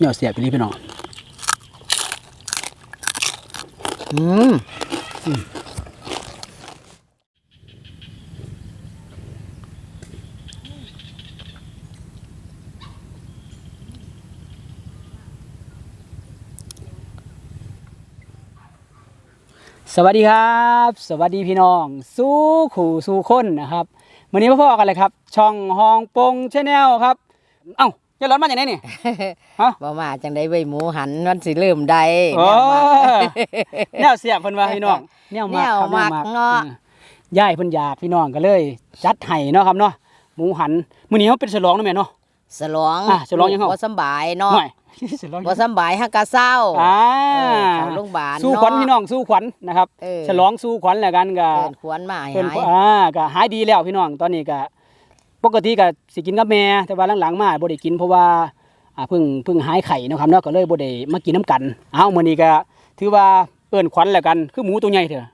เหนียวเสียบไปนี่พี่น้องอืมสวัสดีครับ สวัสดีพี่น้อง สู้ขู่สู้คนนะครับวันนี้พ่อๆกันเลยครับ ช่องฮองปงชาแนลครับ เอ้า จะร้อนมาจากไหนนี่ ฮะ บ่มาจังได้เว้ยหมูหันมันสิเริ่มได้โอ้แนวมาแนวเสียบเพิ่นว่าพี่น้องแนวมากครับแนวมักเนาะอืมย่ายเพิ่นอยากพี่น้องก็เลย จัดให้เนาะครับเนาะหมูหันมื้อนี้เฮาเป็นฉลองเนาะแม่เนาะ สลองอะฉลองยังเหรอ บ่สำบายเนาะหน่อยฉลองบ่สำบายฮักกะเศร้าอ่าเออเข้าโรงพยาบาลสู้ขวัญเนาะพี่น้องสู้ขวัญนะครับ เออฉลองสู้ขวัญแล้วกันก็เพิ่นควรมาให้เพิ่นหาย อ่าก็หายดีแล้วพี่น้องตอนนี้ก็ ปกติก็สิกินกับแม่แต่ว่าหลังๆมาบ่ได้กินเพราะว่าอ่าเพิ่งเพิ่งหายไข้เนาะครับเนาะก็เลยบ่ได้มากินน้ำกัน เอ้ามื้อนี้ก็ถือว่าเอิ้นขวัญแล้วกัน คือหมูตัวใหญ่เถอะ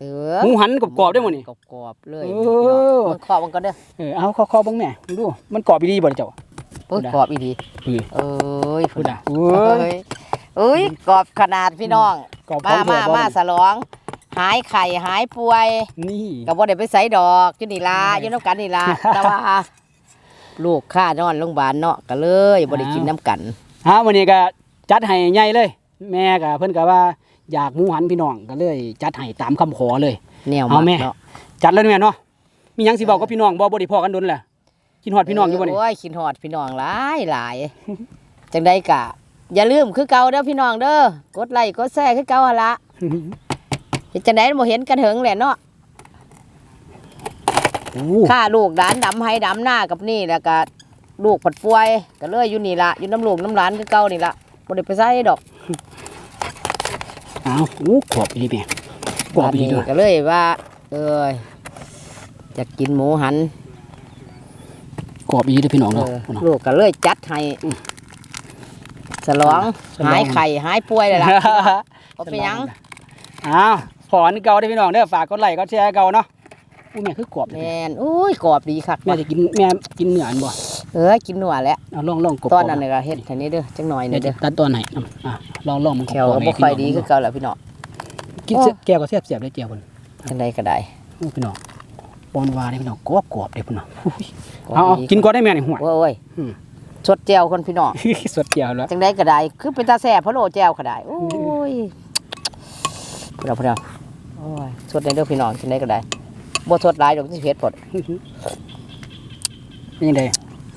เอหมูหันกรอบๆได้หมดนี่กรอบๆเลยเออมันขอบมันก็เด้อเออเอาขอๆเบิ่งแม่ดูมันกรอบอีดีบ่ล่ะเจ้าโอ้ยพูดอะกรอบอีดีเออเอ้ยพูดอะเอ้ยเอ้ยกรอบขนาดพี่น้องกรอบขมาองแท้มาบ่มาสลอง หายไข่หายป่วยนี่ก็บ่ได้ไปใส่ดอกอยู่นี่ล่ะอยู่น้ำกันนี่ล่ะแต่ว่าลูกข้านอนโรงพยาบาลเนาะก็เลยบ่ได้กินน้ำกันฮะมื้อนี้ก็จัดให้ใหญ่เลย แม่ก็เพิ่นก็ว่าอยากหมูหันพี่น้องก็เลย จัดให้ตามคำขอเลยแนวเอามักแม่เนาะจัดแล้วแม่เนาะมีหยังสิบอกกับพี่น้องบ่บ่ได้พอกันดนแหละกินฮอดพี่น้องอยู่บ่นี่โอ้ยคิดฮอดพี่น้องหลายหลายจังไดกะ อย่าลืมคือเก่าเด้อพี่น้องเด้อกดไลค์กดแชร์คือเก่าหั่นละ เฮ็ดจังได๋บ่เห็นกันเหิงแหละเนาะโอ้ข้าลูกหลานดำให้ดำหน้ากับนี่แล้วก็ลูกผัดป่วยก็เลยอยู่นี่ละอยู่น้ำลูกน้ำหลานคือเก่านี่ละบ่ได้ไปใส่ดอกอ้าวโอ้กรอบอีแม่กรอบอีนี่ด้วยก็เลยว่า เอ้ยจะกินหมูหันกรอบอีเด้อพี่น้องเอเนาะอลูกก็เลยจัดให้ฉลองฉลองหายไข่หายป่วยเลยล่ะเอาไปหยังอ้าว ขออันเก่าเด้อพี่น้องเด้อฝากกดไลค์กดแชร์เก่าเนาะอู้แม่คือกรอบแมนอุ้ยกรอบดีคักแม่จะกินแม่กินเนื้ออันบ่เออกินหนัวแล้วเอาลองลองกรอบตอนนั้นนี่ก็เฮ็ดทีนี้เด้อจังหน่อยเดี๋นี่ยวจะเด้อตัดตอนไหนอะลองลองมันแขวก็บ่ค่อยดีคือเก่าแหละพี่น้องกินเสียแก้วก็เสียบเสียบได้เจียวพุ่นจังไดก็ได้โอ้พี่น้องบอนวาเด้อพี่น้องกรอบกรอบเด้อพี่น้องอุ้ยกรอบเอาเอาดีกินก่อนได้แม่นี่หัว โอ้ยอืม สดแจ่วคนพี่น้อง สดเจียวแล้วจังได้ก็ได้คือเป็นตาแซ่บพะโล้แจ่วก็ได้โอ้ยพี่น้องพี่น้องโอ้ ยสดในเด้อพี่น้องจังได้ก็ได้บ่สดหลายดอกสิเผ็ดพดเป็นยังไง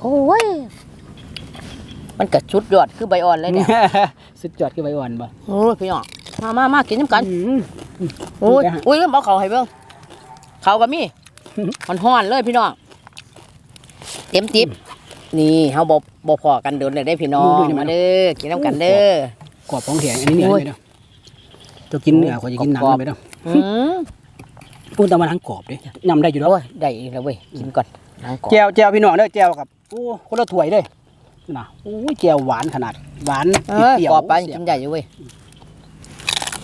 โอ้ยมันก็ชุดยอดคือใบอ่อนเลยเนี่ย สุดยอดคือใบอ่อนบ่โอ้ยพี่น้องมามามากินน้ำกันอืมโอ้ยได้ฮะอุ้ยลืมเอาเขาให้เบิ่งเขาก็มีมันฮ้อนเลยพี่น้องเต็มติ๊บนี่เฮาบ่บ่พอกันโดนเลยได้พี่น้องมาเด้อกินน้ำกันเด้อกรอบของแข็งอันนี้เนื้อโอ้ยไม่เด้อตัวกินเนื้อเขาจะกินหนังกรอบไปเด้ออื มพูดตามมาทั้งกรอบดิยำได้อยู่แล้วโอ้ยได้อีกแล้วเว้ยกินก่อนน้ำก่อนแจวแจวพี่น้องเด้อแจวกับโอ้คนละถ้วยเลยนะโอ้ยแจวหวานขนาดหวานเอ้ยเปรี้ยวกรอบไปเสียกินใหญ่อยู่เว้ย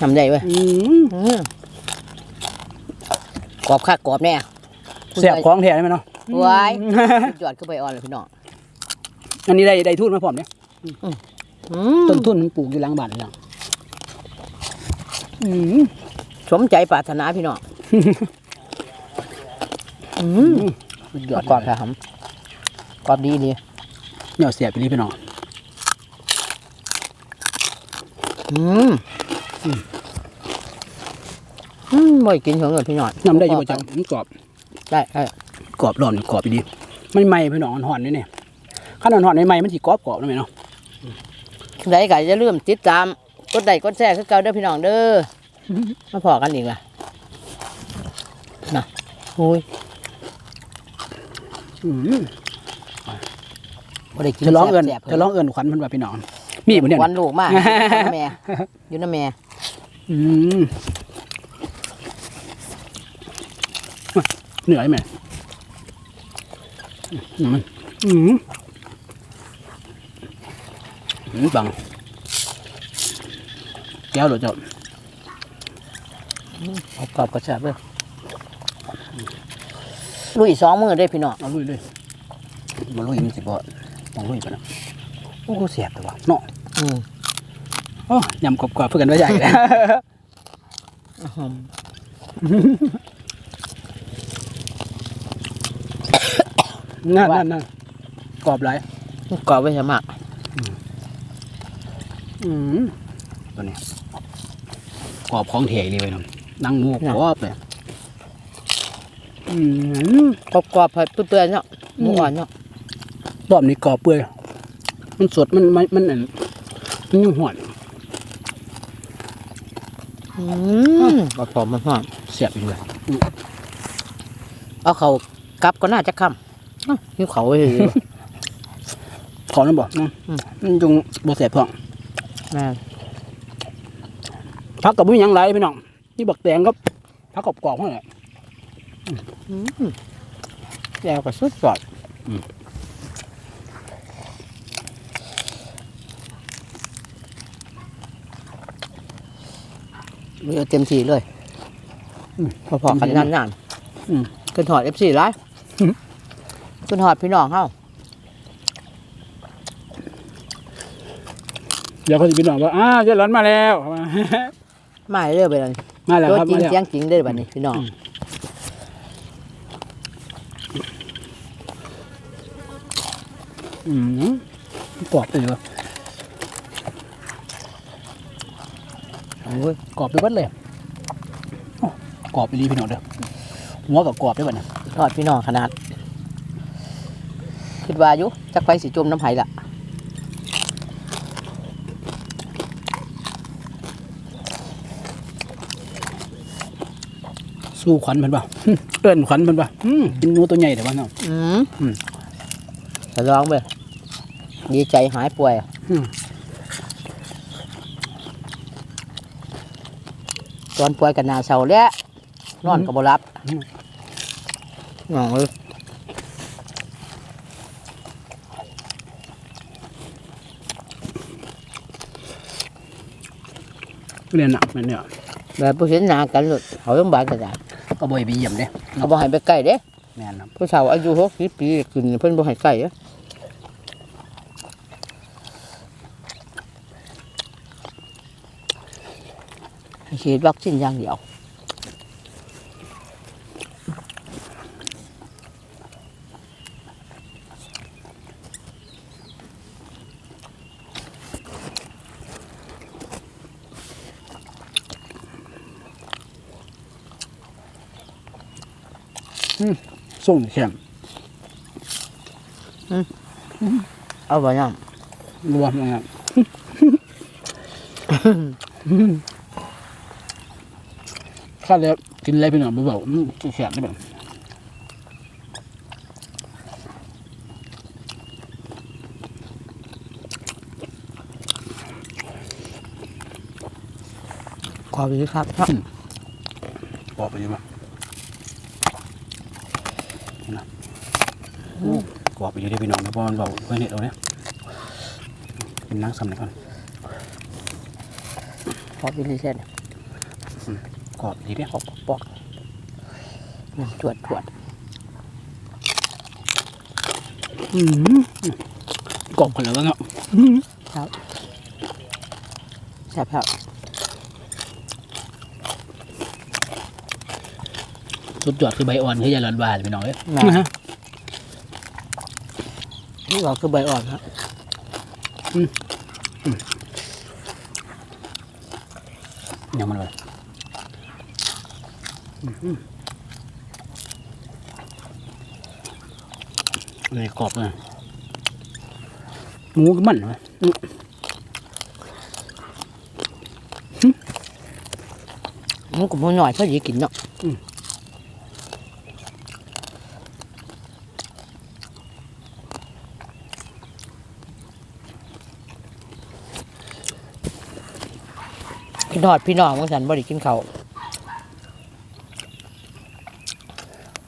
ทำใหญ่เว้ยอืมอืมกรอบคักกรอบแน่เสียบของแท้ได้ไหมเนาะไว้สุดยอดขึ้นไปอ่อนเลยพี่น้องอันนี้ได้ได้ทุนมาพร้อมเนี่ยอืมต้นทุนมันปลูกอยู่หลังบ้านเลยนะอืม สมใจปรารถนาพี่น้องอืมสุดยอดกรอบค่ะครับกรอบดีดีเนี่ยเสียบไปรีพี่น้องอืมอืมบ่อยกินเถอะเงินพี่น้องยำได้อยู่ประจำมันกรอบได้ได้กรอบร้อนกรอบไปดีมันไหม้พี่น้องห่อนๆนี่เนี่ยข้าวหอนๆในไหม้มันสิกรอบกรอบได้ไหมเนาะได้ก็จะเริ่าลืมติดตามกดไลค์กดแชร์คือเก่าเด้อพี่น้องเด้อ มาพอกันอีกล่ะนะโอ้ยอืมบ่ได้กินจะร้องเอิญแซ่บๆจะร้องเอิญขวัญเพิ่นว่าพี่น้อง มีบ่เนี่ยวันลูกมากอยู่น้ำแม่อยู่น้ำแม่อืมเหนื่อยไหมอืมอืมอืมบังแก้วเหรอเจ้า เอากรอบกระชับเลยลุยสองมือได้อพี่น้องเอาลุยเลยมาลุยมันสิบ่ต้องลุยปะนะโอ้โหเสียบตัวเนาะอืมโอ้ยำกรอบๆเพื่อกันไว้ใหญ่เลยอืมนั่นนั่นนั่นกรอบไรกรอบไว้สมัครอืมตัวนี้กรอบของเถยเลยไปน้อง นั่งหมูกรอบเลยอืมกรอบกรอบๆเปื่อยๆเนาะหมูอ่อนเนาะรอบนี้กรอบเปื่อยมันสดมันมันมันอันมันยังหวานอืมกรอบกรอบมันหอมเสียบอยู่เลยเอาเขากลับก็น่าจะค่ำอ้าวหิวเขาเลยขอน้ำบอกนะอืมมันจงบเสียบพองแม่พักกับมุ้ยยังไรพี่น้อง นี่บักแตงก็พักกรอบกรอบๆเท่าไหร่อืมแล้วก็สุดยอดอืมมีเอาเต็มที่เลยพอๆกันนานอืมๆขึ้นหอดเอฟซีไรอืมขึ้นหอดพี่น้องเฮาเดี๋ยวเขาจะพี่น้องว่าอ้าวเจะร้อนมาแล้ว มาเรื่อยไปเลย มาแล้วตัวครับจริงมาแล้ว เสียงจริงได้อบัดนี้พี่น้องอืมกรอบไปเลยโอ้ยกรอบไปเบัดเลยโอ้กรอบไปรีพี่น้องเด้อหัวกับกรอบได้บัดเนี่ยทอดพี่น้องขนาดคิดว่าอยู่จักไฟสิจมน้ำไผ่ละ สู้ขวัญเพิ่นป่ะเอิ้นขวัญเพิ่นป่ะอืมกินหนูตัวใหญ่แต่ว่าเนาะอืมอืมจะลองไปดีใจหายป่วยอืมตอนป่วยกันหนาเศร้าแล้วนอนก็บ่รับอืมน้องเอ้ยเรียนหนักแม่นเนี่ยแบบผู้เห็นหน้ากันหลุดเขาโรงพยาบาลก็ได้ ก็บ่ให้ไปเยี่ยมเด้เขาบ่ให้ไปใกล้เด้แม่นครับผู้ชายอายุ60ปีขึ้นเพิ่นบ่ให้ใกล้เด้ให้ฉีดวัคซีนอย่างเดียว ส่งแข็งเอาบ่ยังรวมนะครับข้าแล้วกินอะไรพี่น้องบ่เบาๆอืมแข็งได้แบบขอบคุณครับกรอบไปอยู่ป่ะนี่นะโอ้ก รอบไปอยู่ที่พี่น้องนะเพราะมันเบาเพื่อนเน็ตเอาเนี่ยกินน้ำซ้ำหน่อยก่อนขอบคุณที่เช่นกรอบดีเด้ปอกปอกมันจวดจวดอืมกรอบกันแล้วเนาะแซ่บครับสุดยอดคือใบอ่อนคือยาหลอนบานพี่น้องเอ้ยแม่ นี่ก็คือใบอ่อนครับยังมันเลยเลยกรอบเลยหมูก็มันเลยมันก็บ่หน่อยพอดีกินเนาะกิ นหอดพี่น้องบางสันบ่ได้กินเขาว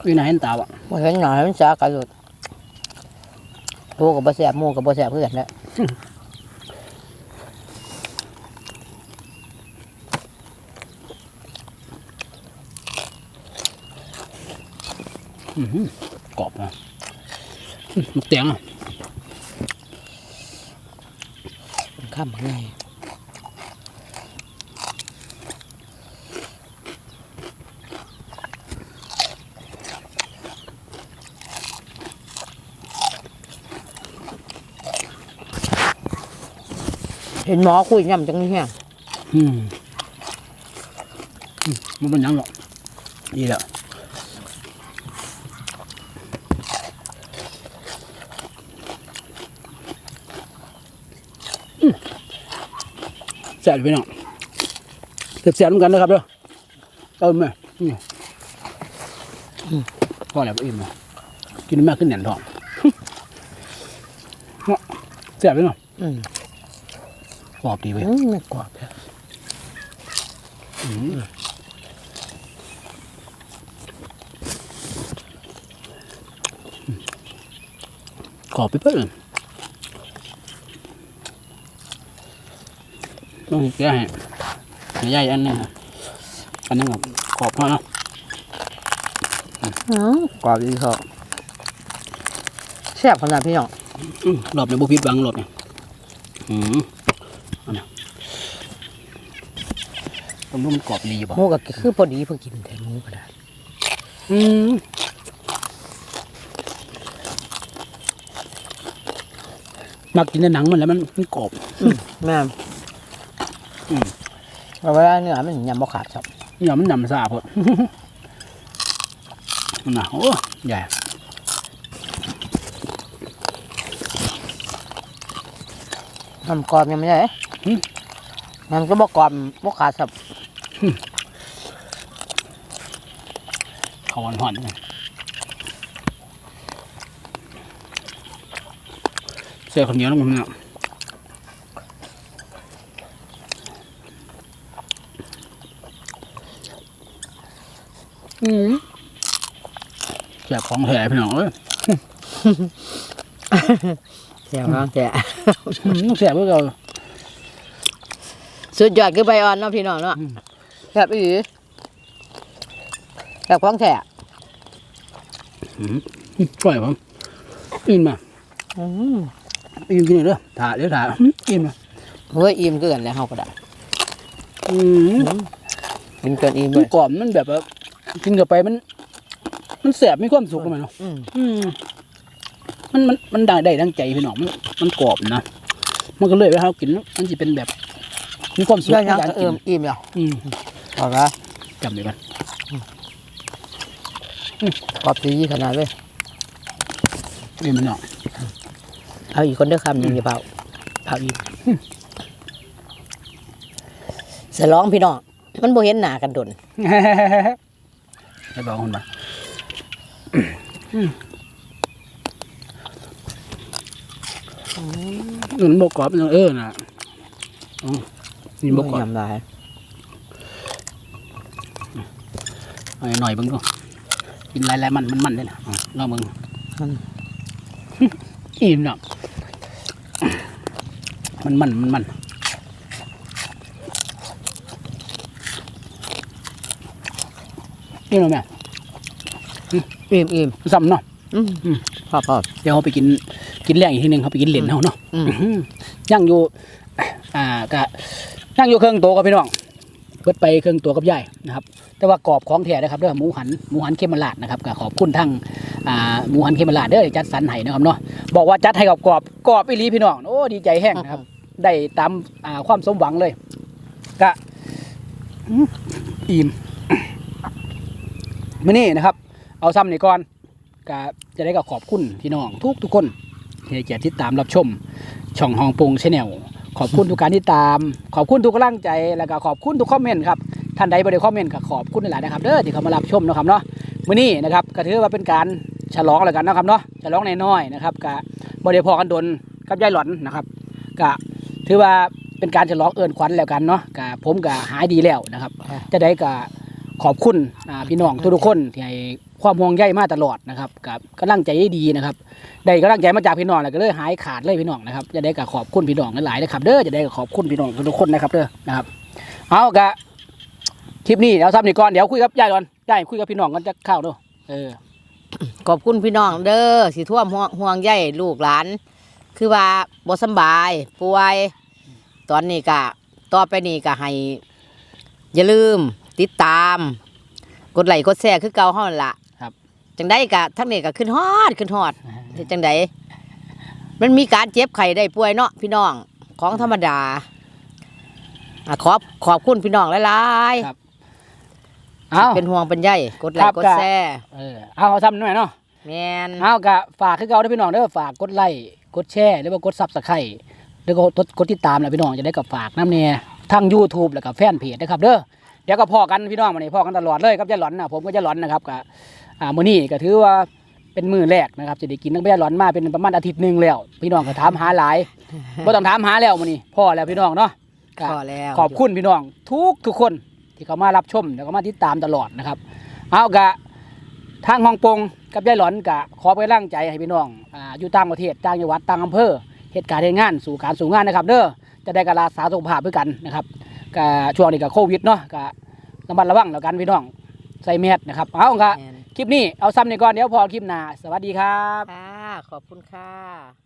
คือไหนเห็นตาอะบ่เห็นหน่อยมันสากันหลุดตัวกับบ่แสบหมูกับบ่แสบเพื่อนแหละกรอบนะมักเตียงอะข้ามไง เห็นหมอคุยย่ำจังเนี่ยอืมอืมมันเป็นหยังหรอกดีแล้วอืมแซ่บไปน้องแซ่บๆเหมือนกันนะครับเด้อเติมไหมนี่อืมพอแล้วอิ่มแล้วกินมากขึ้นแหน่นท้องเนาะแซ่บไปเนาะอืมก รอบดีเว้ยอืมไม่กรอบเลยกรอบไปเพิ่มต้องแก้ให้ให้ใหญ่อันหนึงครับอันนึงครับกรอบพอเนาะอืมกรอบดีครับแซ่บขนาดพี่น้องอืมรอบในบุพิษบางรอบเนี่ยอืมเอันนี้ ต้องรู้มันกรอบดีอยู่ป่ะหมูก็คือพอดีเพิ่งกินแต่หมูก็ได้อืมมักกินแต่หนังมันแล้วมันมันกรอบแม่อืมเอาเวลาเนื้อมันยำบ่ขาดครับอย่ามันหนำซาพอดมันน่ะโอ้ใหญ่มันกรอบยังไม่ได้มันก็บ่กรอบบ่ขาดครับ เขาหอนๆด้วยเสียคนเดียวแล้วมันเนี่ยอืมแจกของแถพี่น้องเอ้ยแซ่บมากแซ่บอืมต้องแสบเพื่อเราสุดยอดคือใบอ่อนเนาะพี่น้องเนาะอืม แซ่บอีหลีแซ่บของแท้อืมช่วยผมอินมาอืมอินกินเลยเด้อถ่าเดี๋ยวถ่าอืมอินมาเฮ้ยอิ่มเกินแล้วเฮาก็ได้อืมกินเกินอิ่มเลมันยกรอบมันแบบว่ากินเข้าไปมัน มันแสบมีความสุขมันเนาะอืมอืมมันมันมันได้ได้ดังใจพี่น้องมันมันกรอบนะมันก็เลยว่าเรากินมันจะเป็นแบบมีความสุขแล้วในยังการก็กิเอิ่นมอิ่มแล้ว อืมเอาละจำไว้กันกรอบดีขนาดเลยนี่มันเนาะเอาอีกคนเด้อคำหนึ่งอย่าเผาเผาอีกสร้องพี่น้องมันบ่เห็นหน้ากันดนให้บอกคนมามันบกกรอบมันเออน่ะอ๋อนี่บกกรอบยำลาย เอา หน่อยเบิ่งดูกินหลายๆมันมันมันเลยนะอ๋อลองเบิ่งมันอิ่มเนาะมันมันมันมันนี่เนาะแม่อิ่มอิ่มซ้ำเนาะอืมอืมพอพอเดี๋ยวเขาไปกินกินแรงอีกทีหนึงเขาไปกินเหรียญเขาเนาะอืมอื้อหือย่างอยู่ อ่ากะย่างอยู่เครื่องตัวกับพี่น้อง เบิดไปเครื่องตัวกับยายนะครับแต่ว่ากรอบของแท้นะครับเด้อหมูหันหมูหันเขมราดนะครับก็ขอบคุณทั้งอ่าหมูหันเขมราดเด้อจัดสรรให้นะครับเนาะบอกว่าจัดให้กับกรอบกรอบอีลีพี่น้องโอ้ดีใจแห้งนะครับ ได้ตามความสมหวังเลยกะอื้ออิ่มมื่อนี้นะครับ เอาซ้ำนี่ก่อนก็จะได้ก็ขอบคุณพี่น้องทุกทุกคนที่เกียรติติดตามรับชม ช่องฮองปงชแนล ขอบคุณทุกการที่ตาม ขอบคุณทุกกำลังใจแล้วก็ขอบคุณทุกคอมเมนต์ครับท่านใดบ่ได้คอมเมนต์ก็ขอบคุณหลายๆนะครับเด้อที่เขามารับชมเนาะครับเนาะมื้อนี้นะครับก็ถือว่าเป็นการฉลองแล้วกันเนาะครับเนาะฉลองน้อยๆนะครับก็บ่ได้พอกันดนกับยายหลอนนะครับก็ถือว่าเป็นการฉลองเอิ้นขวัญแล้วกันเนาะก็ผมก็หายดีแล้วนะครับ จะได้ก็ขอบคุณอ่าพี่น้องทุกๆคนที่ให้ ความห่วงใยมาตลอดนะครับกับกำลังใจดีนะครับได้กำลังใจมาจากพี่น้องแล้วก็เลยหายขาดเลยพี่น้องนะครับจะได้ก็ขอบคุณพี่น้องหลายๆนะครับเด้อจะได้ก็ขอบคุณพี่น้องทุกคนนะครับเด้อนะครับเอากะคลิปนี้เดี๋ยวซ้ำนี่ก่อนเดี๋ยวคุยกับยายก่อนยายคุยกับพี่น้องกันจะเข้าเด้อเออขอบคุณพี่น้องเด้อสิท่วมห่วงใยลูกหลาน คือว่าบ่สบายป่วย ตอนนี้ก็ต่อไปนี้ก็ให้อย่าลืมติดตาม กดไลค์กดแชร์คือเก่าเฮานั่นล่ะ จังได้ก็ทั้งนี้ก็ขึ้นฮอดขึ้นฮอดเฮ็ดจังไดมันมีการเจ็บไข้ได้ป่วยเนาะพี่น้องของธรรมดาอะขอบขอบคุณพี่น้องหลายครับเอาๆเป็นห่วงเป็นใยกดไลครัค์บกดก็แชร์เออเอาเอาซ้ำหน่อยเนาะแม่นเอากะฝากคือเก่าเด้อพี่น้องเด้อฝากกดไลค์กดแชร์หรือว่ากดซับสไครต์แล้วก็กดกดติดตามแหละพี่น้องจะได้กับฝากน้ำเนี่ยทั้ง YouTube แล้วก็แฟนเพจนะครับเด้อเดี๋ยวก็พอกันพี่น้องวันนี้พอกันตลอดเลยครับยายหลอนนะผมก็ยายหลอนนะครับกับ อ่ามื้อนี้ก็ถือว่าเป็นมื้อแรกนะครับจะได้กินนักยายหลอนมาเป็นประมาณอาทิตย์หนึงแล้ว พี่น้องก็ถามหาหลายบ่ต้องถามหาแล้วมื้อนี้พอแล้วพี่น้องเนาะก็พอแล้วขอบคุณพี่น้องทุกทุกคนที่เขามารับชมแล้วก็มาติดตามตลอดนะครับ เอากะทางฮ่องกงกับยายหลอนกะขอไปร่างใจให้พี่น้องอ่าอยู่ต่างประเทศต่างจังหวัดต่างอำเภอเหตุการณ์เหตุงานสู่การสู่งานนะครับเด้อจะได้การรักษาสุขภาพด้วยกันนะครับกะช่วงนี้กับโควิดเนาะกะระมัดระวังแล้วกันพี่น้องใส่แมสนะครับเอากะ แม่น คลิปนี้เอาซ้ำนี่ก่อนเดี๋ยวพอคลิปหน้าสวัสดีครับ ค่ะ ขอบคุณค่ะ